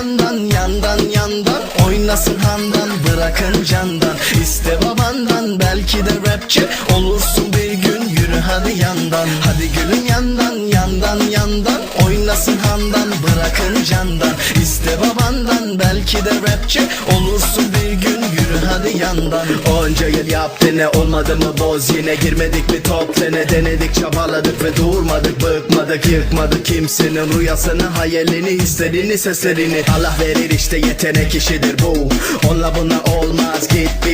yandan yandan yandan. Oynasın handan bırakın candan. İste babandan belki de rapçi Olursun bir gün. Yürü hadi yandan Hadi gülüm yandan yandan yandan. Oynasın handan babandan belki de rapçi Olursun bir gün. Yürü hadi yandan. Onca yıl yaptı ne olmadı mı boz? Yine Girmedik mi top tene denedik? Çabaladık ve durmadık Bıkmadık yıkmadık kimsenin rüyasını hayalini hislerini seslerini. Allah verir işte yetenek işidir bu. Onunla bununla olmaz git hocaya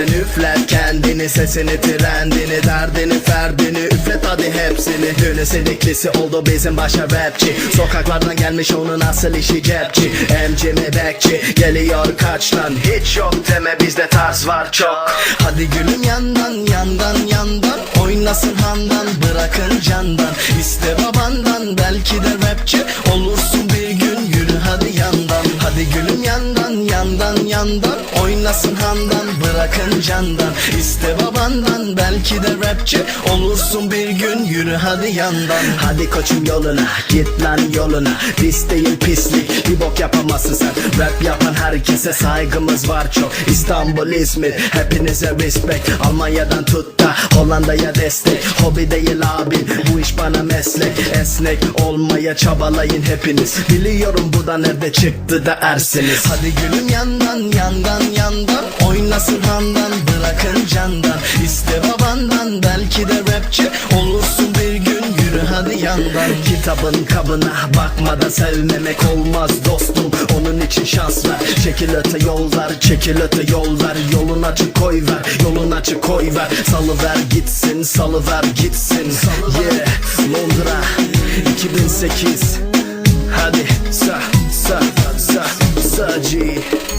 sen üfler kendini Sesini trendini derdini ferdini üflet hadi hepsini. Dönü sediklisi oldu bizim başa rapçi. Sokaklardan gelmiş onun asıl işi cepçi. MC mi bekçi geliyor kaçtan. Hiç yok deme bizde tarz var çok. Hadi gülüm yandan yandan yandan. Oynasın handan bırakın candan. İste babandan belki de rapçi yandan yandan Oynasın handan bırakın candan. İste babandan belki de rapçi Olursun bir gün yürü hadi yandan. Hadi koçum yoluna git lan yoluna. Pis değil pislik bir bok yapamazsın sen. Rap yapan herkese saygımız var çok. İstanbul İzmir hepinize respect. Almanya'dan tut da Hollanda'ya destek. Hobi değil abi bu iş bana meslek. Esnek olmaya çabalayın hepiniz. Biliyorum bu da nerede çıktı da ersiniz. Hadi gülüm yandan yandan yandan. Oynasın handan bırakın candan. İste babandan belki de rapçi Olursun bir gün. Yürü hadi yandan. Kitabın kabına bakmadan sevmemek olmaz dostum. Onun için şans ver. Çekil öte yollar çekil öte yollar Yolun açık koy ver yolun açık koy ver. Salıver gitsin salıver gitsin. Yeah Londra 2008 Hadi sa sa saudade.